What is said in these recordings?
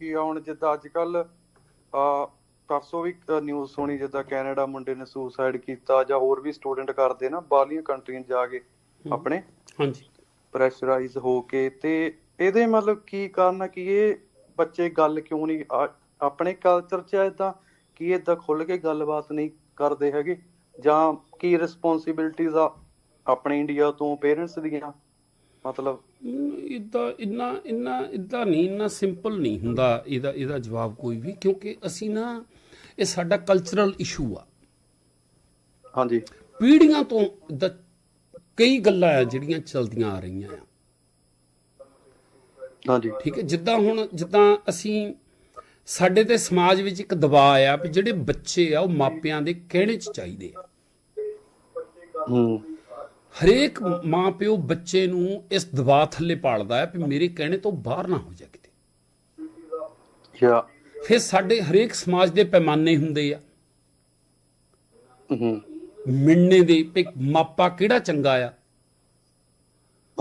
ਕੀ ਹੁਣ ਜਿੱਦਾਂ ਅੱਜ ਕੱਲ ਆ ਪਰਸੋਂ ਵੀ ਨਿਊਜ਼ ਸੁਣੀ ਜਿੱਦਾਂ ਕੈਨੇਡਾ ਮੁੰਡੇ ਨੇ ਸੁਸਾਈਡ ਕੀਤਾ ਜਾਂ ਹੋਰ ਵੀ ਸਟੂਡੈਂਟ ਕਰਦੇ ਨਾ ਬਾਹਰਲੀਆਂ ਕੰਟਰੀਆਂ ਜਾ ਕੇ ਆਪਣੇ ਹਾਂਜੀ। ਪ੍ਰੈਸ਼ਰਾਈਜ਼ ਹੋ ਕੇ ਤੇ ਇਹਦੇ ਮਤਲਬ ਕੀ ਕਾਰਨ ਆ ਕਿ ਇਹ ਬੱਚੇ ਗੱਲ ਕਿਉਂ ਨਹੀਂ ਆਪਣੇ ਕਲਚਰ 'ਚ ਇਦਾਂ ਕੀ ਇਦਾਂ ਖੁੱਲ ਕੇ ਗੱਲਬਾਤ ਨਹੀਂ ਕਰਦੇ ਹੈਗੇ? ਜਾਂ ਕੀ ਰਿਸਪੌਂਸਿਬਿਲਟੀਜ਼ ਆ ਆਪਣੇ ਇੰਡੀਆ ਤੋਂ ਪੇਰੈਂਟਸ ਦੀਆਂ? ਮਤਲਬ ਇਦਾਂ ਇੰਨਾ ਇੰਨਾ ਇਦਾਂ ਨਹੀਂ ਇੰਨਾ ਸਿੰਪਲ ਨਹੀਂ ਹੁੰਦਾ ਇਹਦਾ ਇਹਦਾ ਜਵਾਬ ਕੋਈ ਵੀ ਕਿਉਂਕਿ ਅਸੀਂ ਨਾ ਇਹ ਸਾਡਾ ਕਲਚਰਲ ਇਸ਼ੂ ਆ। ਹਾਂਜੀ। ਪੀੜ੍ਹੀਆਂ ਤੋਂ ਕਈ ਗੱਲਾਂ ਆ ਜਿਹੜੀਆਂ ਚਲਦੀਆਂ ਆ ਰਹੀਆਂ ਆ। ਹਾਂਜੀ। ਠੀਕ ਹੈ ਜਿੱਦਾਂ ਹੁਣ ਜਿੱਦਾਂ ਅਸੀਂ ਸਾਡੇ ਤੇ ਸਮਾਜ ਵਿੱਚ ਇੱਕ ਦਬਾਅ ਆ ਵੀ ਜਿਹੜੇ ਬੱਚੇ ਆ ਉਹ ਮਾਪਿਆਂ ਦੇ ਕਹਿਣੇ 'ਚ ਚਾਹੀਦੇ ਆ। ਹੂੰ। ਹਰੇਕ ਮਾਂ ਪਿਓ ਬੱਚੇ ਨੂੰ ਇਸ ਦਬਾਅ ਥੱਲੇ ਪਾਲਦਾ ਹੈ ਵੀ ਮੇਰੇ ਕਹਿਣੇ ਤੋਂ ਬਾਹਰ ਨਾ ਹੋ ਜਾ ਕਿਤੇ। ਯਾ ਫਿਰ ਸਾਡੇ ਹਰੇਕ ਸਮਾਜ ਦੇ ਪੈਮਾਨੇ ਹੁੰਦੇ ਆ। ਹੂੰ। ਮਿਣਨੇ ਦੇ ਮਾਪਾ ਕਿਹੜਾ ਚੰਗਾ ਆ?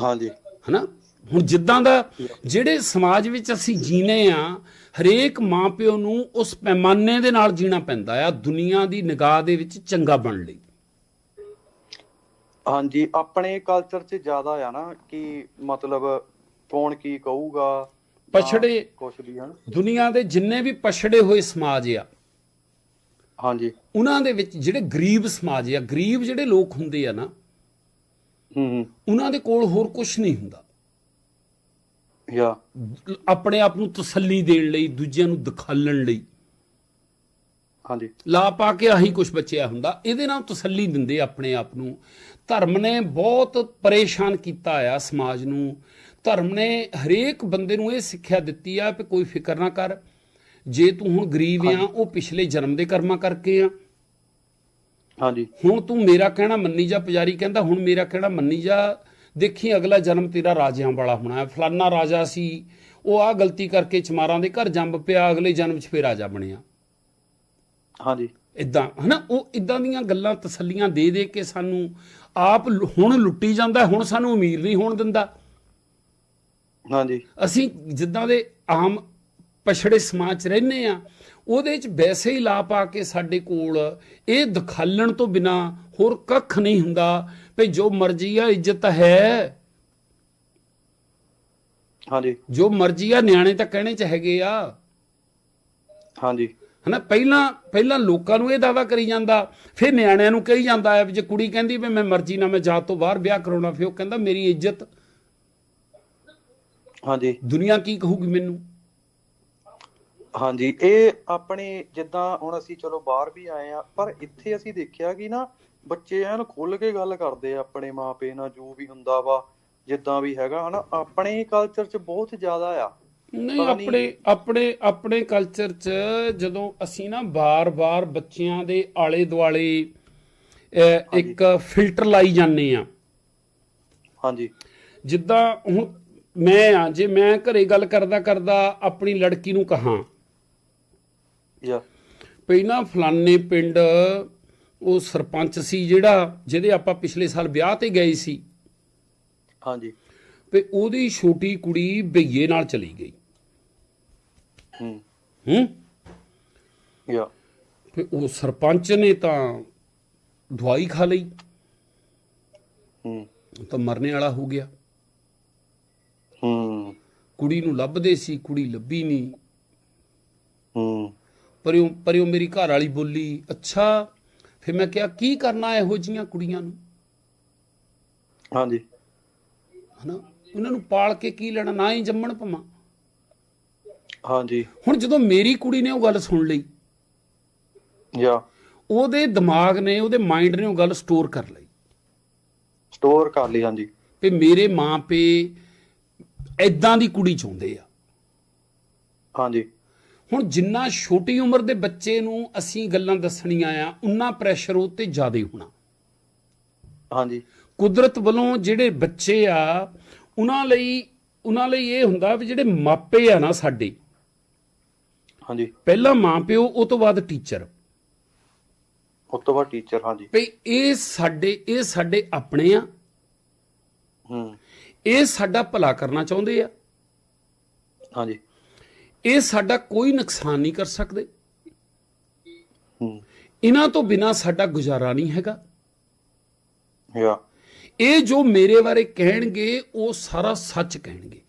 ਹਾਂਜੀ। ਹਨਾ? ਹੁਣ ਜਿੱਦਾਂ ਦਾ ਜਿਹੜੇ ਸਮਾਜ ਵਿੱਚ ਅਸੀਂ ਜੀਨੇ ਆ ਹਰੇਕ ਮਾਪਿਓ ਨੂੰ ਉਸ ਪੈਮਾਨੇ ਦੇ ਨਾਲ ਜੀਣਾ ਪੈਂਦਾ ਆ ਦੁਨੀਆ ਦੀ ਨਿਗਾਹ ਦੇ ਵਿੱਚ ਚੰਗਾ ਬਣਨ ਲਈ। ਹਾਂਜੀ ਆਪਣੇ ਕਲਚਰ 'ਚ ਜ਼ਿਆਦਾ ਆ ਨਾ ਕਿ ਮਤਲਬ ਕੌਣ ਕੀ ਕਹੂਗਾ ਪਛੜੇ ਕੁਛ ਵੀ ਹਨ? ਦੁਨੀਆ ਦੇ ਜਿੰਨੇ ਵੀ ਪਛੜੇ ਹੋਏ ਸਮਾਜ ਆ ਹਾਂਜੀ। ਉਹਨਾਂ ਦੇ ਵਿੱਚ ਜਿਹੜੇ ਗਰੀਬ ਸਮਾਜ ਆ ਗਰੀਬ ਜਿਹੜੇ ਲੋਕ ਹੁੰਦੇ ਆ ਨਾ ਹੂੰ ਉਹਨਾਂ ਦੇ ਕੋਲ ਹੋਰ ਕੁਝ ਨਹੀਂ ਹੁੰਦਾ। ਯਾ। ਆਪਣੇ ਆਪ ਨੂੰ ਤਸੱਲੀ ਦੇਣ ਲਈ ਦੂਜਿਆਂ ਨੂੰ ਦਿਖਾਲਣ ਲਈ। ਹਾਂਜੀ। ਲਾ ਪਾ ਕੇ ਆਹੀ ਕੁਝ ਬਚਿਆ ਹੁੰਦਾ ਇਹਦੇ ਨਾਲ ਤਸੱਲੀ ਦਿੰਦੇ ਆਪਣੇ ਆਪ ਨੂੰ। ਧਰਮ ਨੇ ਬਹੁਤ ਪਰੇਸ਼ਾਨ ਕੀਤਾ ਆ ਸਮਾਜ ਨੂੰ। ਧਰਮ ਨੇ ਹਰੇਕ ਬੰਦੇ ਨੂੰ ਇਹ ਸਿੱਖਿਆ ਦਿੱਤੀ ਆ ਕਿ ਕੋਈ ਫਿਕਰ ਨਾ ਕਰ। ਜੇ ਤੂੰ ਹੁਣ ਗਰੀਬ ਆ ਉਹ ਪਿਛਲੇ ਜਨਮ ਦੇ ਕਰਮਾਂ ਕਰਕੇ ਆ। ਹਾਂਜੀ। ਹੁਣ ਤੂੰ ਮੇਰਾ ਕਹਿਣਾ ਮੰਨੀ ਜਾ ਪੁਜਾਰੀ ਕਹਿੰਦਾ ਹੁਣ ਮੇਰਾ ਕਹਿਣਾ ਮੰਨੀ ਜਾ। ਦੇਖੀ ਅਗਲਾ ਜਨਮ ਤੇਰਾ ਰਾਜਿਆਂ ਵਾਲਾ ਹੋਣਾ ਹੈ। ਫਲਾਨਾ ਰਾਜਾ ਸੀ ਉਹ ਆ ਗਲਤੀ ਕਰਕੇ ਚਮਾਰਾਂ ਦੇ ਘਰ ਜੰਮ ਪਿਆ ਅਗਲੇ ਜਨਮ 'ਚ ਫੇਰ ਰਾਜਾ ਬਣਿਆ। ਹਾਂਜੀ। ਇਦਾਂ ਹਨਾ? ਉਹ ਇਦਾਂ ਦੀਆਂ ਗੱਲਾਂ ਤਸੱਲੀਆਂ ਦੇ ਦੇ ਕੇ ਸਾਨੂੰ ਆਪ ਹੁਣ ਲੁੱਟੀ ਜਾਂਦਾ ਹੁਣ ਸਾਨੂੰ ਅਮੀਰ ਨਹੀਂ ਹੋਣ ਦਿੰਦਾ। ਹਾਂਜੀ। ਅਸੀਂ ਜਿੱਦਾਂ ਦੇ ਆਮ ਪਛੜੇ ਸਮਾਜ 'ਚ ਰਹਿੰਦੇ ਆ ਉਹਦੇ 'ਚ ਵੈਸੇ ਹੀ ਲਾ ਪਾ ਕੇ ਸਾਡੇ ਕੋਲ ਇਹ ਦਿਖਾਲਣ ਤੋਂ ਬਿਨਾ ਹੋਰ ਕੱਖ ਨਹੀਂ ਹੁੰਦਾ ਭਈ ਜੋ ਮਰਜ਼ੀ ਆ ਇੱਜ਼ਤ ਹੈ। ਹਾਂਜੀ। ਜੋ ਮਰਜ਼ੀ ਆ ਨਿਆਣੇ ਤਾਂ ਕਹਿਣੇ 'ਚ ਹੈਗੇ ਆ। ਹਾਂਜੀ। ਹਨਾ? ਪਹਿਲਾਂ ਪਹਿਲਾਂ ਲੋਕਾਂ ਨੂੰ ਇਹ ਦਾਵਾ ਕਰੀ ਜਾਂਦਾ ਫਿਰ ਨਿਆਣਿਆਂ ਨੂੰ ਕਹੀ ਜਾਂਦਾ ਹੈ ਵੀ ਜੇ ਕੁੜੀ ਕਹਿੰਦੀ ਵੀ ਮੈਂ ਮਰਜ਼ੀ ਨਾਲ ਮੈਂ ਜਾਤ ਤੋਂ ਬਾਹਰ ਵਿਆਹ ਕਰਾਉਣਾ ਫਿਰ ਉਹ ਕਹਿੰਦਾ ਮੇਰੀ ਇੱਜ਼ਤ। ਹਾਂਜੀ। ਦੁਨੀਆ ਕੀ ਕਹੂਗੀ ਮੈਨੂੰ? ਹਾਂਜੀ ਇਹ ਆਪਣੇ ਜਿੱਦਾਂ ਹੁਣ ਅਸੀਂ ਚਲੋ ਬਾਹਰ ਵੀ ਆਏ ਆ ਪਰ ਇੱਥੇ ਅਸੀਂ ਦੇਖਿਆ ਕਿ ਨਾ ਬੱਚੇ ਐਨ ਖੁੱਲ ਕੇ ਗੱਲ ਕਰਦੇ ਆ ਆਪਣੇ ਮਾਪੇ ਨਾਲ ਜੋ ਵੀ ਹੁੰਦਾ ਵਾ ਜਿੱਦਾਂ ਵੀ ਹੈਗਾ ਹਨਾ? ਆਪਣੇ ਕਲਚਰ 'ਚ ਬਹੁਤ ਜ਼ਿਆਦਾ ਆ। ਨਹੀਂ ਆਪਣੇ ਆਪਣੇ ਆਪਣੇ ਕਲਚਰ 'ਚ ਜਦੋਂ ਅਸੀਂ ਨਾ ਬਾਰ-ਬਾਰ ਬੱਚਿਆਂ ਦੇ ਆਲੇ ਦੁਆਲੇ ਅਹ, ਇੱਕ ਫਿਲਟਰ ਲਾਈ ਜਾਂਦੇ ਆ ਹਾਂਜੀ। ਜਿੱਦਾਂ ਹੁਣ ਮੈਂ ਆ ਜੇ ਮੈਂ ਘਰੇ ਗੱਲ ਕਰਦਾ ਕਰਦਾ ਆਪਣੀ ਲੜਕੀ ਨੂੰ ਕਹਾਂ ਯਾ। ਪਹਿਲਾਂ ਫਲਾਣੇ ਪਿੰਡ ਉਹ ਸਰਪੰਚ ਸੀ ਜਿਹੜਾ ਜਿਹਦੇ ਆਪਾਂ ਪਿਛਲੇ ਸਾਲ ਵਿਆਹ ਤੇ ਗਏ ਸੀ। ਹਾਂਜੀ। ਵੀ ਉਹਦੀ ਛੋਟੀ ਕੁੜੀ ਬਈਏ ਨਾਲ ਚਲੀ ਗਈ। ਹੂੰ। ਹੂੰ? ਯਾ। ਫਿਰ ਉਹ ਸਰਪੰਚ ਨੇ ਤਾਂ ਦਵਾਈ ਖਾ ਲਈ। ਹੂੰ। ਤਾਂ ਮਰਨੇ ਵਾਲਾ ਹੋ ਗਿਆ। ਹੂੰ। ਕੁੜੀ ਨੂੰ ਲੱਭਦੇ ਸੀ ਕੁੜੀ ਲੱਭੀ ਨਹੀਂ। ਹੂੰ। ਪਰਿਓ ਪਰਿਓ ਮੇਰੀ ਘਰ ਵਾਲੀ ਬੋਲੀ ਅੱਛਾ ਫਿਰ ਮੈਂ ਕਿਹਾ ਕੀ ਕਰਨਾ ਇਹੋ ਜੀਆਂ ਕੁੜੀਆਂ ਨੂੰ? ਹਾਂਜੀ। ਹਨਾ? ਉਹਨਾਂ ਨੂੰ ਪਾਲ ਕੇ ਕੀ ਲੈਣਾ ਨਾ ਹੀ ਜੰਮਣ ਪਵਾਂ ਹਾਂਜੀ। ਹੁਣ ਜਦੋਂ ਮੇਰੀ ਕੁੜੀ ਨੇ ਉਹ ਗੱਲ ਸੁਣ ਲਈ ਯਾ। ਉਹਦੇ ਦਿਮਾਗ ਨੇ ਉਹਦੇ ਮਾਈਂਡ ਨੇ ਉਹ ਗੱਲ ਸਟੋਰ ਕਰ ਲਈ। ਸਟੋਰ ਕਰ ਲਈ ਹਾਂਜੀ। ਵੀ ਮੇਰੇ ਮਾਂ ਪੇ ਐਦਾਂ ਦੀ ਕੁੜੀ ਚਾਹੁੰਦੇ ਆ। ਹਾਂਜੀ। ਹੁਣ ਜਿੰਨਾ ਛੋਟੀ ਉਮਰ ਦੇ ਬੱਚੇ ਨੂੰ ਅਸੀਂ ਗੱਲਾਂ ਦੱਸਣੀਆਂ ਆ ਉਨਾ ਪ੍ਰੈਸ਼ਰ ਉਹ ਤੇ ਜ਼ਿਆਦਾ ਹੋਣਾ। ਹਾਂਜੀ। ਕੁਦਰਤ ਵੱਲੋਂ ਜਿਹੜੇ ਬੱਚੇ ਆ ਉਹਨਾਂ ਲਈ ਉਹਨਾਂ ਲਈ ਇਹ ਹੁੰਦਾ ਵੀ ਜਿਹੜੇ ਮਾਪੇ ਆ ਨਾ ਸਾਡੇ ਹਾਂਜੀ। ਪਹਿਲਾਂ ਮਾਂ ਪਿਓ ਉਹ ਤੋਂ ਬਾਅਦ ਟੀਚਰ ਉਸ ਤੋਂ ਬਾਅਦ ਟੀਚਰ ਹਾਂਜੀ। ਭਈ ਇਹ ਸਾਡੇ ਇਹ ਸਾਡੇ ਆਪਣੇ ਆ। ਹੂੰ। ਇਹ ਸਾਡਾ ਭਲਾ ਕਰਨਾ ਚਾਹੁੰਦੇ ਆ। ਹਾਂਜੀ। ਇਹ ਸਾਡਾ ਕੋਈ ਨੁਕਸਾਨ ਨਹੀਂ ਕਰ ਸਕਦੇ। ਹੂੰ। ਇਹਨਾਂ ਤੋਂ ਬਿਨਾ ਸਾਡਾ ਗੁਜ਼ਾਰਾ ਨਹੀਂ ਹੈਗਾ। ਯਾ। ਇਹ ਜੋ ਮੇਰੇ ਬਾਰੇ ਕਹਿਣਗੇ ਉਹ ਸਾਰਾ ਸੱਚ ਕਹਿਣਗੇ।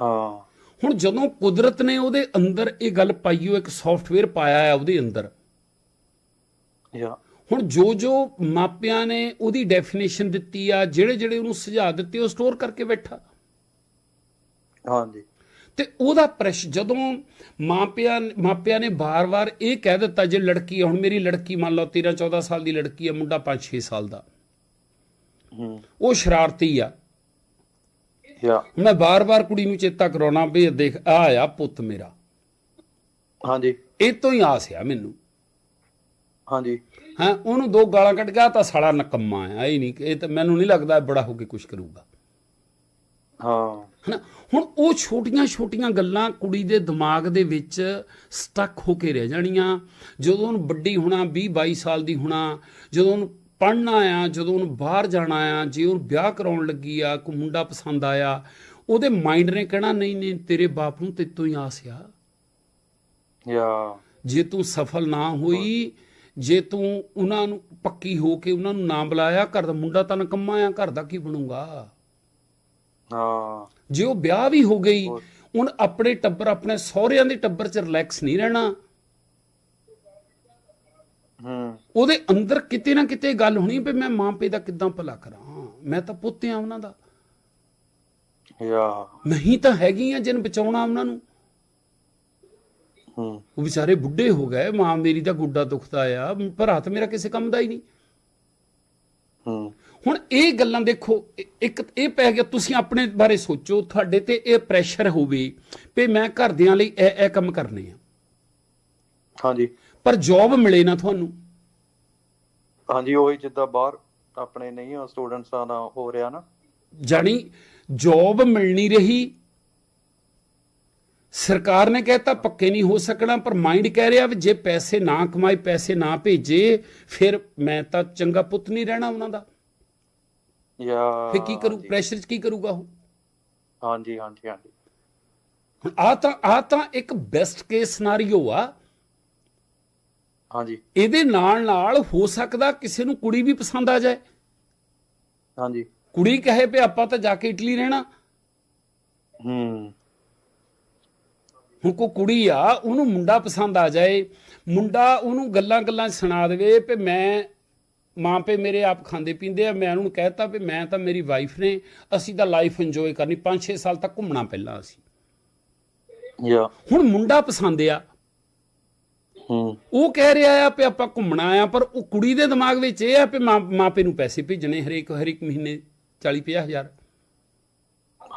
ਹਾਂ। ਹੁਣ ਜਦੋਂ ਕੁਦਰਤ ਨੇ ਉਹਦੇ ਅੰਦਰ ਇਹ ਗੱਲ ਪਾਈ ਉਹ ਇੱਕ ਸੌਫਟਵੇਅਰ ਪਾਇਆ ਹੈ ਉਹਦੇ ਅੰਦਰ। ਯਾ। ਹੁਣ ਜੋ ਜੋ ਮਾਪਿਆਂ ਨੇ ਉਹਦੀ ਡੈਫੀਨੇਸ਼ਨ ਦਿੱਤੀ ਆ ਜਿਹੜੇ ਜਿਹੜੇ ਉਹਨੂੰ ਸੁਝਾਅ ਦਿੱਤੇ ਉਹ ਸਟੋਰ ਕਰਕੇ ਬੈਠਾ। ਹਾਂਜੀ। ਤੇ ਉਹਦਾ ਪ੍ਰੈਸ਼ ਜਦੋਂ ਮਾਪਿਆਂ ਮਾਪਿਆਂ ਨੇ ਬਾਰ-ਬਾਰ ਇਹ ਕਹਿ ਦਿੱਤਾ ਜੇ ਲੜਕੀ ਹੁਣ ਮੇਰੀ ਲੜਕੀ ਮੰਨ ਲਓ 13 14 ਸਾਲ ਦੀ ਲੜਕੀ ਆ ਮੁੰਡਾ 5 6 ਸਾਲ ਦਾ। ਉਹ ਸ਼ਰਾਰਤੀ ਆ। ਯਾ। ਮੈਂ ਬਾਰ-ਬਾਰ ਕੁੜੀ ਨੂੰ ਚੇਤਾ ਕਰਾਉਣਾ ਵੀ ਦੇਖ ਆ ਆ ਪੁੱਤ ਮੇਰਾ। ਹਾਂਜੀ। ਇਹ ਤੋਂ ਹੀ ਆਸ ਆ ਮੈਨੂੰ। ਹਾਂਜੀ। ਹਾਂ ਉਹਨੂੰ ਦੋ ਗਾਲਾਂ ਕੱਢ ਗਿਆ ਤਾਂ ਸਾਲਾ ਨਕੰਮਾ ਆ ਇਹ ਨਹੀਂ ਇਹ ਤਾਂ ਮੈਨੂੰ ਨਹੀਂ ਲੱਗਦਾ ਬੜਾ ਹੋ ਕੇ ਕੁਝ ਕਰੂਗਾ। ਹਾਂ। ਹਨਾ ਹੁਣ ਉਹ ਛੋਟੀਆਂ ਛੋਟੀਆਂ ਗੱਲਾਂ ਕੁੜੀ ਦੇ ਦਿਮਾਗ ਦੇ ਵਿੱਚ ਸਟਕ ਹੋ ਕੇ ਰਹਿ ਜਾਣੀਆਂ। ਜਦੋਂ ਉਹਨੂੰ ਵੱਡੀ ਹੋਣਾ 20 22 ਸਾਲ ਦੀ ਹੋਣਾ ਜਦੋਂ ਉਹਨੂੰ ਪੜ੍ਹਨਾ ਆ ਜਦੋਂ ਉਹਨੂੰ ਬਾਹਰ ਜਾਣਾ ਆ ਜੇ ਉਹਨੂੰ ਵਿਆਹ ਕਰਾਉਣ ਲੱਗੀ ਆ ਕੋਈ ਮੁੰਡਾ ਪਸੰਦ ਆਇਆ ਉਹਦੇ ਮਾਈਂਡ ਨੇ ਕਹਿਣਾ ਨਹੀਂ ਨਹੀਂ ਤੇਰੇ ਬਾਪ ਨੂੰ ਤੇਤੋਂ ਹੀ ਆਸ ਆ। ਯਾ। ਜੇ ਤੂੰ ਸਫਲ ਨਾ ਹੋਈ ਜੇ ਤੂੰ ਉਹਨਾਂ ਨੂੰ ਪੱਕੀ ਹੋ ਕੇ ਉਹਨਾਂ ਨੂੰ ਨਾ ਬੁਲਾਇਆ ਘਰ ਦਾ ਮੁੰਡਾ ਤਾਂ ਨਕੰਮਾ ਆ ਘਰ ਦਾ ਕੀ ਬਣੂਗਾ? ਹਾਂ। ਜੇ ਉਹ ਵਿਆਹ ਵੀ ਹੋ ਗਈ ਹੁਣ ਆਪਣੇ ਟੱਬਰ ਆਪਣੇ ਸਹੁਰਿਆਂ ਦੇ ਟੱਬਰ 'ਚ ਰਿਲੈਕਸ ਨਹੀਂ ਰਹਿਣਾ। ਹੂੰ। ਉਹਦੇ ਅੰਦਰ ਕਿਤੇ ਨਾ ਕਿਤੇ ਗੱਲ ਹੋਣੀ ਵੀ ਮੈਂ ਮਾਂ ਪਿਓ ਦਾ ਕਿੱਦਾਂ ਭਲਾ ਕਰਾਂ? ਮੈਂ ਤਾਂ ਪੁੱਤ ਆ ਉਹਨਾਂ ਦਾ। ਯਾ ਨਹੀਂ ਤਾਂ ਹੈਗੀ ਆ ਜਿਨ ਬਚਾਉਣਾ ਉਹਨਾਂ ਨੂੰ। ਹੂੰ। ਉਹ ਵਿਚਾਰੇ ਬੁੱਢੇ ਹੋ ਗਏ ਮਾਂ ਮੇਰੀ ਦਾ ਗੁੱਡਾ ਦੁਖਦਾ ਆ ਭਰਾ ਤਾਂ ਮੇਰਾ ਕਿਸੇ ਕੰਮ ਦਾ ਹੀ ਨਹੀਂ। ਹੂੰ। ਹੁਣ ਇਹ ਗੱਲਾਂ ਦੇਖੋ ਇੱਕ ਇਹ ਪੈ ਗਿਆ ਤੁਸੀਂ ਆਪਣੇ ਬਾਰੇ ਸੋਚੋ ਤੁਹਾਡੇ ਤੇ ਇਹ ਪ੍ਰੈਸ਼ਰ ਹੋਵੇ ਵੀ ਮੈਂ ਘਰਦਿਆਂ ਲਈ ਇਹ ਇਹ ਕੰਮ ਕਰਨੇ ਆ। ਹਾਂਜੀ। ਪਰ ਜੌਬ ਮਿਲੇ ਨਾ ਤੁਹਾਨੂੰ। ਹਾਂਜੀ ਉਹੀ ਜਿੱਦਾਂ ਬਾਹਰ ਆਪਣੇ ਨਹੀਂ ਸਟੂਡੈਂਟਸਾਂ ਦਾ ਹੋ ਰਿਹਾ ਨਾ। ਜਾਣੀ ਜੌਬ ਮਿਲ ਨਹੀਂ ਰਹੀ। ਸਰਕਾਰ ਨੇ ਕਹਿਤਾ ਪੱਕੇ ਨਹੀਂ ਹੋ ਸਕਣਾ ਪਰ ਮਾਈਂਡ ਕਹਿ ਰਿਹਾ ਵੀ ਜੇ ਪੈਸੇ ਨਾ ਕਮਾਏ ਪੈਸੇ ਨਾ ਭੇਜੇ ਫਿਰ ਮੈਂ ਤਾਂ ਚੰਗਾ ਪੁੱਤ ਨਹੀਂ ਰਹਿਣਾ ਉਹਨਾਂ ਦਾ। ਯਾ ਫਿਰ ਕੀ ਕਰੂ? ਪ੍ਰੈਸ਼ਰ 'ਚ ਕੀ ਕਰੂਗਾ ਉਹ? ਹਾਂਜੀ ਹਾਂਜੀ ਹਾਂਜੀ। ਆ ਤਾਂ ਆ ਤਾਂ ਇੱਕ ਬੈਸਟ ਕੇਸ ਸਿਨਾਰੀਓ ਆ ਹਾਂਜੀ। ਇਹਦੇ ਨਾਲ ਨਾਲ ਹੋ ਸਕਦਾ ਕਿਸੇ ਨੂੰ ਕੁੜੀ ਵੀ ਪਸੰਦ ਆ ਜਾਏ। ਹਾਂਜੀ। ਕੁੜੀ ਕਹੇ ਵੀ ਆਪਾਂ ਤਾਂ ਜਾ ਕੇ ਇਟਲੀ ਰਹਿਣਾ। ਹੂੰ। ਹੁਣ ਕੋ ਕੁੜੀ ਆ ਉਹਨੂੰ ਮੁੰਡਾ ਪਸੰਦ ਆ ਜਾਏ ਮੁੰਡਾ ਉਹਨੂੰ ਗੱਲਾਂ ਗੱਲਾਂ 'ਚ ਸੁਣਾ ਦੇਵੇ ਵੀ ਮੈਂ ਮਾਂ ਪੇ ਮੇਰੇ ਆਪ ਖਾਂਦੇ ਪੀਂਦੇ ਆ ਮੈਂ ਉਹਨੂੰ ਕਹਿਤਾ ਵੀ ਮੈਂ ਤਾਂ ਮੇਰੀ ਵਾਈਫ ਨੇ ਅਸੀਂ ਤਾਂ ਲਾਈਫ ਇੰਜੋਏ ਕਰਨੀ 5-6 ਸਾਲ ਤੱਕ ਘੁੰਮਣਾ ਪਹਿਲਾਂ ਅਸੀਂ। ਯਾ। ਹੁਣ ਮੁੰਡਾ ਪਸੰਦ ਆ ਉਹ ਕਹਿ ਰਿਹਾ ਆ ਵੀ ਆਪਾਂ ਘੁੰਮਣਾ ਆ ਪਰ ਉਹ ਕੁੜੀ ਦੇ ਦਿਮਾਗ ਵਿੱਚ ਇਹ ਆ ਮਾਂ ਮਾਪੇ ਨੂੰ ਪੈਸੇ ਭੇਜਣੇ ਹਰੇਕ ਹਰੇਕ ਮਹੀਨੇ 40 ਹਜ਼ਾਰ।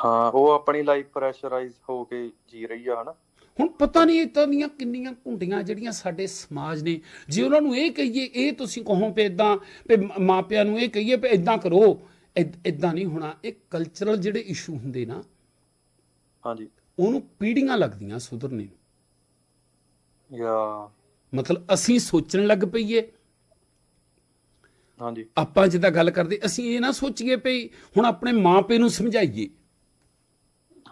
ਹਾਂ ਉਹ ਆਪਣੀ ਲਾਈਫ ਪ੍ਰੈਸ਼ਰਾਈਜ਼ ਹੋ ਕੇ ਜੀ ਰਹੀ ਆ ਹਨਾ? ਹੁਣ ਪਤਾ ਨਹੀਂ ਇਦਾਂ ਦੀਆਂ ਕਿੰਨੀਆਂ ਘੁੰਡੀਆਂ ਜਿਹੜੀਆਂ ਸਾਡੇ ਸਮਾਜ ਨੇ। ਜੇ ਉਹਨਾਂ ਨੂੰ ਇਹ ਕਹੀਏ ਇਹ ਤੁਸੀਂ ਕਹੋ ਵੀ ਇਦਾਂ ਮ- ਮਾਪਿਆਂ ਨੂੰ ਇਹ ਕਹੀਏ ਵੀ ਇਦਾਂ ਕਰੋ ਇਦਾਂ ਨਹੀਂ ਹੋਣਾ। ਇਹ ਕਲਚਰਲ ਜਿਹੜੇ ਇਸ਼ੂ ਹੁੰਦੇ ਨਾ ਹਾਂਜੀ। ਉਹਨੂੰ ਪੀੜ੍ਹੀਆਂ ਲੱਗਦੀਆਂ ਸੁਧਰਨੇ ਨੂੰ। ਯਾ। ਮਤਲਬ ਅਸੀਂ ਸੋਚਣ ਲੱਗ ਪਈਏ। ਹਾਂਜੀ। ਆਪਾਂ ਜਿੱਦਾਂ ਗੱਲ ਕਰਦੇ ਅਸੀਂ ਇਹ ਨਾ ਸੋਚੀਏ ਵੀ ਹੁਣ ਆਪਣੇ ਮਾਪੇ ਨੂੰ ਸਮਝਾਈਏ।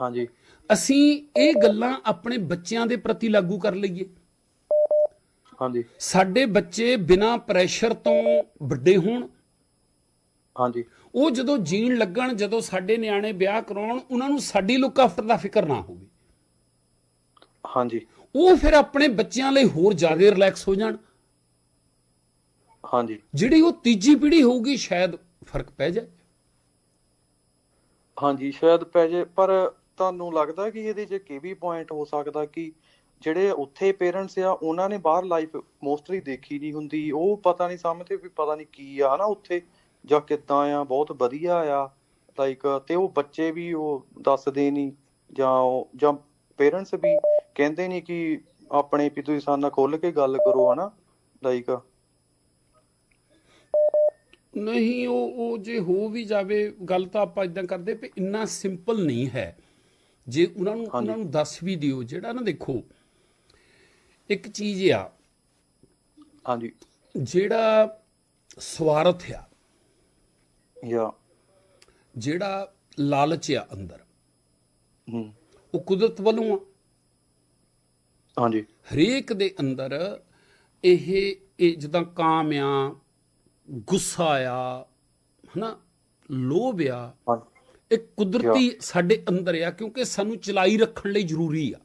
ਹਾਂਜੀ। ਅਸੀਂ ਇਹ ਗੱਲਾਂ ਆਪਣੇ ਬੱਚਿਆਂ ਦੇ ਪ੍ਰਤੀ ਲਾਗੂ ਕਰ ਲਈਏ। ਹਾਂਜੀ। ਸਾਡੇ ਬੱਚੇ ਬਿਨਾਂ ਪ੍ਰੈਸ਼ਰ ਤੋਂ ਵੱਡੇ ਹੋਣ। ਹਾਂਜੀ। ਉਹ ਜਦੋਂ ਜੀਣ ਲੱਗਣ ਜਦੋਂ ਸਾਡੇ ਨਿਆਣੇ ਵਿਆਹ ਕਰਾਉਣ ਉਹਨਾਂ ਨੂੰ ਸਾਡੀ ਲੁੱਕ ਆਫਟਰ ਦਾ ਫਿਕਰ ਨਾ ਹੋਵੇ। ਹਾਂਜੀ। ਉਹ ਫਿਰ ਆਪਣੇ ਬੱਚਿਆਂ ਲਈ ਹੋਰ ਜ਼ਿਆਦਾ ਰਿਲੈਕਸ ਹੋ ਜਾਣ। ਹਾਂਜੀ। ਜਿਹੜੀ ਉਹ ਤੀਜੀ ਪੀੜ੍ਹੀ ਹੋਊਗੀ ਸ਼ਾਇਦ ਫ਼ਰਕ ਪੈ ਜਾਏ। ਹਾਂਜੀ ਸ਼ਾਇਦ ਪੈ ਜੇ ਪਰ ਤੁਹਾਨੂੰ ਲੱਗਦਾ ਕਿ ਇਹਦੇ 'ਚ ਕੀ ਵੀ ਪੁਆਇੰਟ ਹੋ ਸਕਦਾ ਕਿ ਜਿਹੜੇ ਉੱਥੇ ਪੇਰੈਂਟਸ ਆ ਉਹਨਾਂ ਨੇ ਬਾਹਰ ਲਾਈਫ ਮੋਸਟਲੀ ਦੇਖੀ ਨਹੀਂ ਹੁੰਦੀ। ਉਹ ਪਤਾ ਨਹੀਂ ਸਮਝਦੇ ਵੀ ਪਤਾ ਨਹੀਂ ਕੀ ਆ ਨਾ ਉੱਥੇ ਜਾਂ ਕਿੱਦਾਂ ਆ ਬਹੁਤ ਵਧੀਆ ਆ। ਲਾਈਕ ਤੇ ਉਹ ਬੱਚੇ ਵੀ ਉਹ ਦੱਸਦੇ ਨਹੀਂ ਜਾਂ ਉਹ ਜਾਂ ਪੇਰੈਂਟਸ ਵੀ ਕਹਿੰਦੇ ਨਹੀਂ ਕਿ ਆਪਣੇ ਵੀ ਤੁਸੀਂ ਸਾਡੇ ਨਾਲ ਖੁੱਲ ਕੇ ਗੱਲ ਕਰੋ ਹਨਾ ਲਾਈਕ ਨਹੀਂ ਉਹ ਉਹ ਜੇ ਹੋ ਵੀ ਜਾਵੇ ਗੱਲ ਤਾਂ ਆਪਾਂ ਇਦਾਂ ਕਰਦੇ ਵੀ ਇੰਨਾ ਸਿੰਪਲ ਨਹੀਂ ਹੈ। ਜੇ ਉਹਨਾਂ ਨੂੰ ਉਹਨਾਂ ਨੂੰ ਦੱਸ ਵੀ ਦਿਓ ਜਿਹੜਾ ਨਾ ਦੇਖੋ ਇੱਕ ਚੀਜ਼ ਆ। ਹਾਂਜੀ। ਜਿਹੜਾ ਸਵਾਰਥ ਆ ਜਾਂ ਜਿਹੜਾ ਲਾਲਚ ਆ ਅੰਦਰ ਹੂੰ। ਉਹ ਕੁਦਰਤ ਵੱਲੋਂ ਆ। ਹਾਂਜੀ। ਹਰੇਕ ਦੇ ਅੰਦਰ ਇਹ ਇਹ ਜਿੱਦਾਂ ਕਾਮ ਆ ਗੁੱਸਾ ਆ ਹਨਾ ਲੋਭ ਆ ਇਹ ਕੁਦਰਤੀ ਸਾਡੇ ਅੰਦਰ ਆ ਕਿਉਂਕਿ ਸਾਨੂੰ ਚਲਾਈ ਰੱਖਣ ਲਈ ਜ਼ਰੂਰੀ ਆ।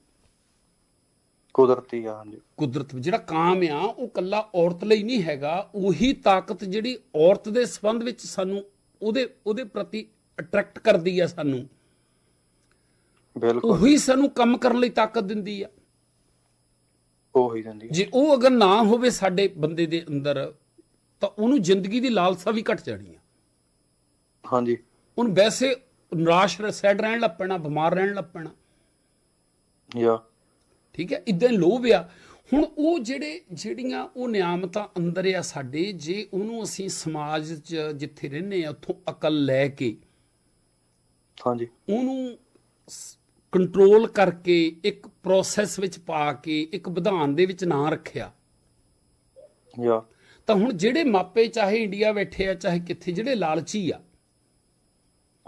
ਕੁਦਰਤੀ ਆ ਹਾਂਜੀ। ਕੁਦਰਤ ਜਿਹੜਾ ਕਾਮ ਆ ਉਹ ਕੱਲਾ ਔਰਤ ਲਈ ਨਹੀਂ ਹੈਗਾ ਉਹੀ ਤਾਕਤ ਜਿਹੜੀ ਔਰਤ ਦੇ ਸੰਬੰਧ ਵਿੱਚ ਸਾਨੂੰ ਉਹਦੇ ਉਹਦੇ ਪ੍ਰਤੀ ਅਟਰੈਕਟ ਕਰਦੀ ਆ ਸਾਨੂੰ। ਬਿਲਕੁਲ ਉਹੀ ਸਾਨੂੰ ਕੰਮ ਕਰਨ ਲਈ ਤਾਕਤ ਦਿੰਦੀ ਆ। ਉਹ ਹੀ ਦਿੰਦੀ ਆ। ਜੇ ਉਹ ਅਗਰ ਨਾ ਹੋਵੇ ਸਾਡੇ ਬੰਦੇ ਦੇ ਅੰਦਰ ਤਾਂ ਉਹਨੂੰ ਜ਼ਿੰਦਗੀ ਦੀ ਲਾਲਸਾ ਵੀ ਘਟ ਜਾਣੀ ਆ। ਹਾਂਜੀ। ਉਹਨੂੰ ਵੈਸੇ ਨਿਰਾਸ਼ ਸੈਡ ਰਹਿਣ ਲੱਗ ਪੈਣਾ ਬਿਮਾਰ ਰਹਿਣ ਲੱਗ ਪੈਣਾ। ਯਾ। ਠੀਕ ਹੈ ਇਦਾਂ ਲੋਭ ਆ। ਹੁਣ ਉਹ ਜਿਹੜੇ ਜਿਹੜੀਆਂ ਉਹ ਨਿਆਮਤਾਂ ਅੰਦਰ ਆ ਸਾਡੇ ਜੇ ਉਹਨੂੰ ਅਸੀਂ ਸਮਾਜ 'ਚ ਜਿੱਥੇ ਰਹਿੰਦੇ ਆ ਉੱਥੋਂ ਅਕਲ ਲੈ ਕੇ ਹਾਂਜੀ। ਉਹਨੂੰ ਕੰਟਰੋਲ ਕਰਕੇ ਇੱਕ ਪ੍ਰੋਸੈਸ ਵਿੱਚ ਪਾ ਕੇ ਇੱਕ ਵਿਧਾਨ ਦੇ ਵਿੱਚ ਨਾ ਰੱਖਿਆ। ਯਾ। ਤਾਂ ਹੁਣ ਜਿਹੜੇ ਮਾਪੇ ਚਾਹੇ ਇੰਡੀਆ ਬੈਠੇ ਆ ਚਾਹੇ ਕਿੱਥੇ ਜਿਹੜੇ ਲਾਲਚੀ ਆ।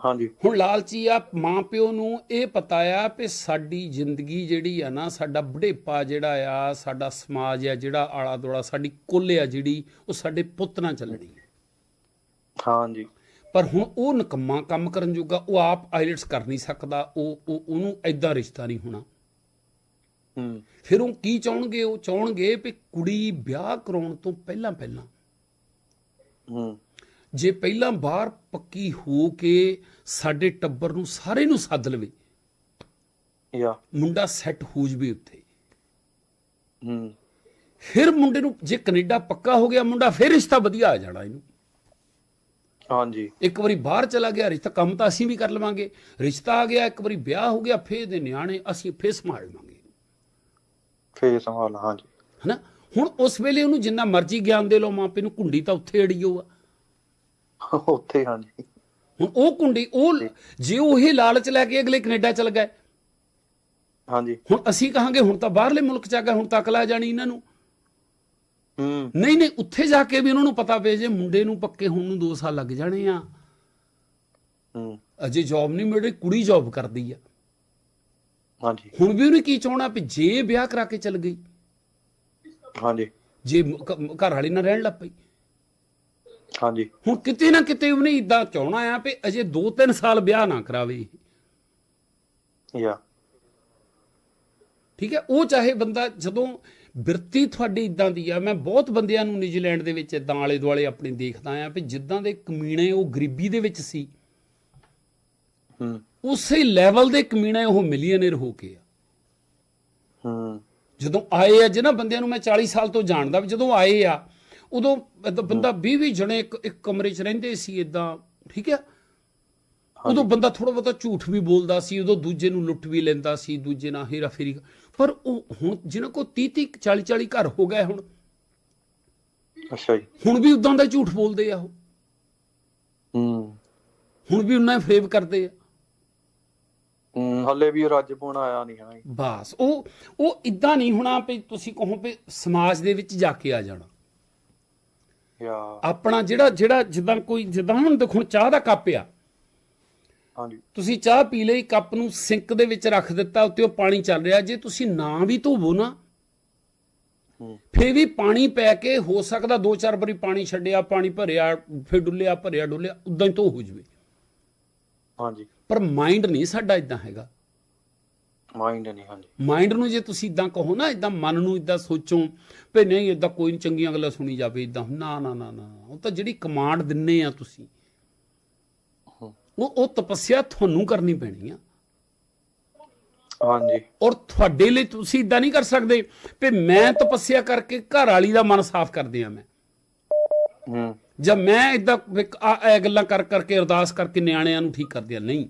ਹਾਂਜੀ। ਹੁਣ ਲਾਲਚੀ ਆ ਮਾਂ ਪਿਓ ਨੂੰ ਇਹ ਪਤਾ ਆ ਕਿ ਸਾਡੀ ਜ਼ਿੰਦਗੀ ਜਿਹੜੀ ਆ ਨਾ ਸਾਡਾ ਬੁਢੇਪਾ ਜਿਹੜਾ ਆ ਸਾਡਾ ਸਮਾਜ ਆ ਜਿਹੜਾ ਆਲਾ ਦੋਲਾ ਸਾਡੀ ਕੁੱਲ ਆ ਜਿਹੜੀ ਉਹ ਸਾਡੇ ਪੁੱਤ ਨਾਲ ਚੱਲਣੀ ਹੈ ਹਾਂਜੀ। ਪਰ ਹੁਣ ਉਹ ਨਕਮਾ ਕੰਮ ਕਰਨ ਜੋਗਾ ਉਹ ਆਪ ਆਈਲਟਸ ਕਰ ਨਹੀਂ ਸਕਦਾ ਉਹ ਉਹ- ਉਹਨੂੰ ਐਦਾਂ ਰਿਸ਼ਤਾ ਨਹੀਂ ਹੋਣਾ। ਹੂੰ। ਫਿਰ ਉਹ ਕੀ ਚਾਹਣਗੇ? ਉਹ ਚਾਹਣਗੇ ਕਿ ਕੁੜੀ ਵਿਆਹ ਕਰਾਉਣ ਤੋਂ ਪਹਿਲਾਂ ਪਹਿਲਾਂ। ਹੂੰ। ਜੇ ਪਹਿਲਾਂ ਬਾਹਰ ਪੱਕੀ ਹੋ ਕੇ ਸਾਡੇ ਟੱਬਰ ਨੂੰ ਸਾਰੇ ਨੂੰ ਸੱਦ ਲਵੇ ਯਾ। ਮੁੰਡਾ ਸੈੱਟ ਹੋ ਜਵੇ ਉੱਥੇ। ਹੂੰ। ਫਿਰ ਮੁੰਡੇ ਨੂੰ ਜੇ ਕੈਨੇਡਾ ਪੱਕਾ ਹੋ ਗਿਆ ਮੁੰਡਾ ਫਿਰ ਰਿਸ਼ਤਾ ਵਧੀਆ ਆ ਜਾਣਾ ਇਹਨੂੰ। ਹਾਂਜੀ। ਇੱਕ ਵਾਰੀ ਬਾਹਰ ਚਲਾ ਗਿਆ ਰਿਸ਼ਤਾ ਕੰਮ ਤਾਂ ਅਸੀਂ ਵੀ ਕਰ ਲਵਾਂਗੇ। ਰਿਸ਼ਤਾ ਆ ਗਿਆ ਇੱਕ ਵਾਰੀ ਵਿਆਹ ਹੋ ਗਿਆ ਫੇਰ ਦੇ ਨਿਆਣੇ ਅਸੀਂ ਫੇਰ ਸੰਭਾਲ ਲਵਾਂਗੇ। ਫੇਰ ਸੰਭਾਲ ਹਾਂਜੀ। ਹਨਾ? ਹੁਣ ਉਸ ਵੇਲੇ ਉਹਨੂੰ ਜਿੰਨਾ ਮਰਜ਼ੀ ਗਿਆਨ ਦੇ ਲਓ ਮਾਪੇ ਨੂੰ ਕੁੰਡੀ ਤਾਂ ਉੱਥੇ ਅੜੀਓ ਆ। ਉੱਥੇ ਹਾਂਜੀ। ਹੁਣ ਉਹ ਕੁੰਡੀ ਉਹ ਜੇ ਉਹ ਇਹ ਲਾਲਚ ਲੈ ਕੇ ਅਗਲੇ ਕੈਨੇਡਾ ਚਲ ਗਏ। ਹਾਂਜੀ। ਹੁਣ ਅਸੀਂ ਕਹਾਂਗੇ ਹੁਣ ਤਾਂ ਬਾਹਰਲੇ ਮੁਲਕ ਚ ਆ ਗਏ ਹੁਣ ਤੱਕ ਲਾ ਜਾਣੀ ਇਹਨਾਂ ਨੂੰ। ਨਹੀਂ ਨਹੀਂ ਉੱਥੇ ਜਾ ਕੇ ਵੀ ਉਹਨਾਂ ਨੂੰ ਪਤਾ ਪਏ ਜੇ ਮੁੰਡੇ ਨੂੰ ਪੱਕੇ ਹੋਣ ਨੂੰ 2 ਸਾਲ ਲੱਗ ਜਾਣੇ ਆ। ਹੂੰ। ਅਜੇ ਜੌਬ ਨਹੀਂ ਮਿਲ ਰਹੀ ਕੁੜੀ ਜੌਬ ਕਰਦੀ ਆ। ਹਾਂਜੀ। ਹੁਣ ਵੀ ਉਹਨੇ ਕੀ ਚਾਹਣਾ ਵੀ ਜੇ ਵਿਆਹ ਕਰਾ ਕੇ ਚਲ ਗਈ? ਹਾਂਜੀ। ਜੇ ਘਰ ਵਾਲੀ ਨਾਲ ਰਹਿਣ ਲੱਗ ਪਈ? ਹਾਂਜੀ। ਹੁਣ ਕਿਤੇ ਨਾ ਕਿਤੇ ਉਹਨੇ ਇਦਾਂ ਚਾਹਣਾ ਆ ਵੀ ਅਜੇ 2-3 ਸਾਲ ਵਿਆਹ ਨਾ ਕਰਾਵੇ। ਯਾ। ਠੀਕ ਹੈ ਉਹ ਚਾਹੇ ਬੰਦਾ ਜਦੋਂ ਬਿਰਤੀ ਤੁਹਾਡੀ ਇਦਾਂ ਦੀ ਆ ਮੈਂ ਬਹੁਤ ਬੰਦਿਆਂ ਨੂੰ ਨਿਊਜ਼ੀਲੈਂਡ ਦੇ ਵਿੱਚ ਇਦਾਂ ਆਲੇ ਦੁਆਲੇ ਆਪਣੇ ਦੇਖਦਾ ਆ ਵੀ ਜਿੱਦਾਂ ਦੇ ਕਮੀਣੇ ਉਹ ਗਰੀਬੀ ਦੇ ਵਿੱਚ ਸੀ। ਹੂੰ। ਉਸੇ ਲੈਵਲ ਦੇ ਕਮੀਣੇ ਉਹ ਮਿਲੀਅਨਰ ਹੋ ਕੇ ਆ। ਹੂੰ। ਜਦੋਂ ਆਏ ਆ ਜਿਹਨਾਂ ਬੰਦਿਆਂ ਨੂੰ ਮੈਂ 40 ਸਾਲ ਤੋਂ ਜਾਣਦਾ ਵੀ ਜਦੋਂ ਆਏ ਆ ਉਦੋਂ ਬੰਦਾ 20 20 ਜਣੇ ਇੱਕ ਇੱਕ ਕਮਰੇ 'ਚ ਰਹਿੰਦੇ ਸੀ ਇਦਾਂ ਠੀਕ ਹੈ ਉਦੋਂ ਬੰਦਾ ਥੋੜਾ ਬਹੁਤਾ ਝੂਠ ਵੀ ਬੋਲਦਾ ਸੀ ਉਦੋਂ ਦੂਜੇ ਨੂੰ ਲੁੱਟ ਵੀ ਲੈਂਦਾ ਸੀ ਦੂਜੇ ਨਾਲ ਹੇਰਾ ਫੇਰੀ ਪਰ ਉਹ ਹੁਣ ਜਿਹਨਾਂ ਕੋ 30 30 40 40 ਘਰ ਹੋ ਗਏ ਹੁਣ। ਅੱਛਾ ਜੀ। ਹੁਣ ਵੀ ਉਦਾਂ ਦਾ ਝੂਠ ਬੋਲਦੇ ਆ ਉਹ। ਹੂੰ। ਹੁਣ ਵੀ ਉਹਨਾਂ ਫਰੇਬ ਕਰਦੇ ਆ। ਹਲੇ ਵੀ ਰੱਜ ਪੁਣ ਆਇਆ ਨਹੀਂ ਹੈ ਬਸ ਉਹ ਉਹ ਇਦਾਂ ਨਹੀਂ ਹੋਣਾ ਵੀ ਤੁਸੀਂ ਕਹੋ ਵੀ ਸਮਾਜ ਦੇ ਵਿੱਚ ਜਾ ਕੇ ਆ ਜਾਣਾ। ਯਾ। ਆਪਣਾ ਜਿਹੜਾ ਜਿਹੜਾ ਜਿੱਦਾਂ ਕੋਈ ਜਿੱਦਾਂ ਹੁਣ ਦੇਖੋ ਚਾਹ ਦਾ ਕੱਪ ਆ। ਹਾਂਜੀ। ਤੁਸੀਂ ਚਾਹ ਪੀ ਲਈ ਕੱਪ ਨੂੰ ਸਿੰਕ ਦੇ ਵਿੱਚ ਰੱਖ ਦਿੱਤਾ ਉੱਤੇ ਉਹ ਪਾਣੀ ਚੱਲ ਰਿਹਾ। ਜੇ ਤੁਸੀਂ ਨਾ ਵੀ ਧੋਵੋ ਨਾ ਫੇਰ ਵੀ ਪਾਣੀ ਪੈ ਕੇ ਹੋ ਸਕਦਾ ਦੋ ਚਾਰ ਵਾਰੀ ਪਾਣੀ ਛੱਡਿਆ ਪਾਣੀ ਭਰਿਆ ਫੇਰ ਡੁੱਲਿਆ ਭਰਿਆ ਡੁੱਲਿਆ ਉਦਾਂ ਹੀ ਧੋ ਹੋ ਜਵੇ। ਹਾਂਜੀ। ਪਰ ਮਾਈਂਡ ਨਹੀਂ ਸਾਡਾ ਇਦਾਂ ਹੈਗਾ। ਮਾਈਂਡ ਨਹੀਂ ਹਾਂਜੀ। ਮਾਈਂਡ ਨੂੰ ਜੇ ਤੁਸੀਂ ਇਦਾਂ ਕਹੋ ਨਾ ਇਦਾਂ ਮਨ ਨੂੰ ਇਦਾਂ ਸੋਚੋ ਵੀ ਨਹੀਂ ਇਦਾਂ ਕੋਈ ਨਹੀਂ ਚੰਗੀਆਂ ਗੱਲਾਂ ਸੁਣੀ ਜਾਵੇ ਇਦਾਂ ਨਾ ਨਾ ਨਾ ਨਾ ਉਹ ਤਾਂ ਜਿਹੜੀ ਕਮਾਂਡ ਦਿੰਨੇ ਆ ਤੁਸੀਂ। ਉਹ ਉਹ ਤਪੱਸਿਆ ਤੁਹਾਨੂੰ ਕਰਨੀ ਪੈਣੀ ਆ। ਹਾਂਜੀ। ਔਰ ਤੁਹਾਡੇ ਲਈ ਤੁਸੀਂ ਇਦਾਂ ਨਹੀਂ ਕਰ ਸਕਦੇ ਵੀ ਮੈਂ ਤਪੱਸਿਆ ਕਰਕੇ ਘਰ ਵਾਲੀ ਦਾ ਮਨ ਸਾਫ਼ ਕਰ ਦਿਆਂ ਮੈਂ। ਹੂੰ। ਜਾਂ ਮੈਂ ਇਦਾਂ ਇਹ ਗੱਲਾਂ ਕਰ ਕਰਕੇ ਅਰਦਾਸ ਕਰਕੇ ਨਿਆਣਿਆਂ ਨੂੰ ਠੀਕ ਕਰ ਦਿਆਂ। ਨਹੀਂ।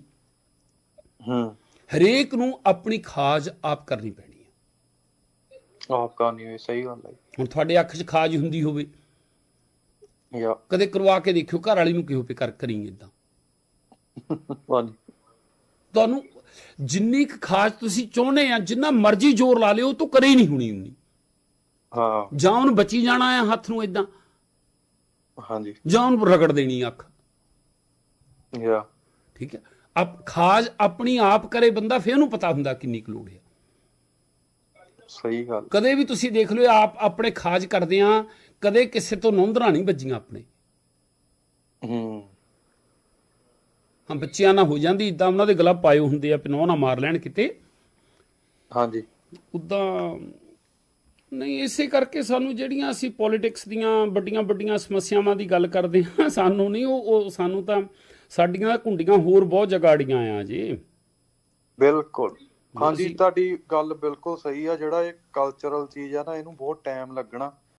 ਹੂੰ। ਹਰੇਕ ਨੂੰ ਆਪਣੀ ਖਾਜ ਆਪ ਕਰਨੀ ਪੈਣੀ ਹੈ ਆਪ ਕਰਨੀ ਹੋਈ ਸਹੀ ਗੱਲ ਹੈ। ਹੁਣ ਤੁਹਾਡੇ ਅੱਖ 'ਚ ਖਾਜ ਹੁੰਦੀ ਹੋਵੇ। ਯਾ। ਕਦੇ ਕਰਵਾ ਕੇ ਦੇਖਿਓ ਘਰ ਵਾਲੀ ਨੂੰ ਕਿਹੋ ਪੇ ਕਰ ਕਰੀ ਇਦਾਂ ਤੁਹਾਨੂੰ ਜਿੰਨੀ ਕੁ ਖਾਜ ਤੁਸੀਂ ਚਾਹੁੰਦੇ ਆ ਜਿੰਨਾ ਮਰਜ਼ੀ ਜ਼ੋਰ ਲਾ ਲਿਓ ਤੋਂ ਕਰੇ ਹੀ ਨਹੀਂ ਹੋਣੀ ਉਨੀ ਹਾਂ। ਜਾਂ ਉਹਨੂੰ ਬਚੀ ਜਾਣਾ ਆ ਹੱਥ ਨੂੰ ਇਦਾਂ ਹਾਂਜੀ। ਜਾਂ ਉਹਨੂੰ ਰਗੜ ਦੇਣੀ ਅੱਖ। ਯਾ। ਠੀਕ ਹੈ। ਆਪ ਖਾਜ ਆਪਣੀ ਆਪ ਕਰੇ ਬੰਦਾ ਫਿਰ ਉਹਨੂੰ ਪਤਾ ਹੁੰਦਾ ਕਿੰਨੀ ਕੁ ਲੋੜ ਹੈ। ਸਹੀ ਗੱਲ। ਕਦੇ ਵੀ ਤੁਸੀਂ ਦੇਖ ਲਿਓ ਆਪ ਆਪਣੇ ਖਾਜ ਕਰਦੇ ਆ ਕਦੇ ਕਿਸੇ ਤੋਂ ਨੌਂਦਰਾਂ ਨਹੀਂ ਵੱਜੀਆਂ ਆਪਣੇ। ਹੂੰ। ਹਾਂ ਬੱਚਿਆਂ ਨਾਲ ਹੋ ਜਾਂਦੀ ਇਦਾਂ ਉਹਨਾਂ ਦੇ ਗਲਾ ਪਾਏ ਹੁੰਦੇ ਆ ਪਿਨੋ ਨਾ ਮਾਰ ਲੈਣ ਕਿਤੇ। ਹਾਂਜੀ। ਉਦਾਂ ਨਹੀਂ ਇਸੇ ਕਰਕੇ ਸਾਨੂੰ ਜਿਹੜੀਆਂ ਅਸੀਂ ਪੋਲਿਟਿਕਸ ਦੀਆਂ ਵੱਡੀਆਂ ਵੱਡੀਆਂ ਸਮੱਸਿਆਵਾਂ ਦੀ ਗੱਲ ਕਰਦੇ ਹਾਂ ਸਾਨੂੰ ਨਹੀਂ ਉਹ ਉਹ ਸਾਨੂੰ ਤਾਂ ਸਾਡੀਆਂ ਕੁੰਡੀਆਂ ਹੋਰ ਬਹੁਤ ਜਗਾੜੀਆਂ ਆ ਜੀ। ਬਿਲਕੁਲ। ਹਾਂਜੀ ਤੁਹਾਡੀ ਗੱਲ ਬਿਲਕੁਲ ਸਹੀ ਆ ਜਿਹੜਾ ਇਹ ਕਲਚਰਲ ਚੀਜ਼ ਆ ਨਾ ਇਹਨੂੰ ਬਹੁਤ ਟਾਈਮ ਲੱਗਣਾ।